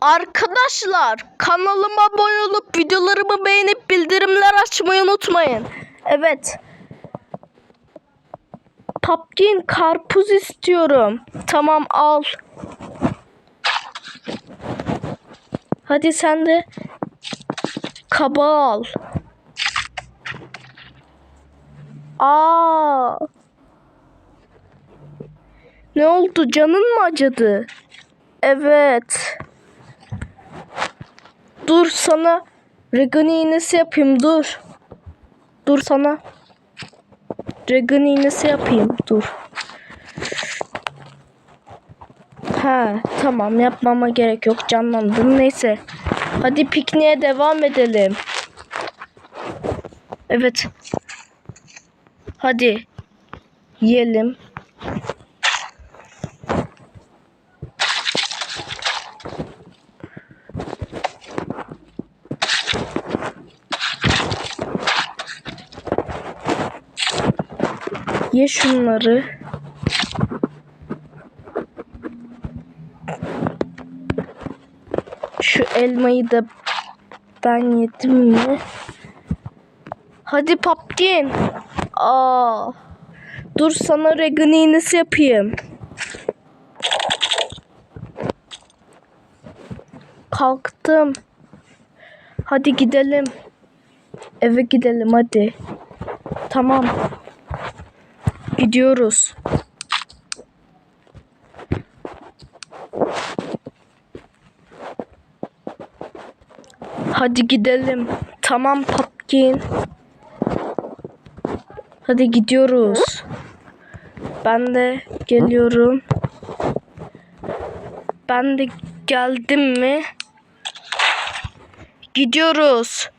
Arkadaşlar kanalıma abone olup videolarımı beğenip bildirimler açmayı unutmayın. Evet. Pumpkin karpuz istiyorum. Tamam al. Hadi sen de kabağı al. Aa. Ne oldu? Canın mı acıdı? Evet. Dur sana Regan iğnesi yapayım dur. Dur sana. Regan iğnesi yapayım dur. Ha tamam yapmama gerek yok canlandım neyse. Hadi pikniğe devam edelim. Evet. Hadi. Yiyelim. Ye şunları. Şu elmayı da ben yedim mi? Hadi Papkin. Aa. Dur sana regan iğnesi yapayım. Kalktım. Hadi gidelim. Eve gidelim hadi. Tamam. Gidiyoruz. Hadi gidelim. Tamam Pumpkin. Hadi gidiyoruz. Ben de geliyorum. Ben de geldim mi? Gidiyoruz.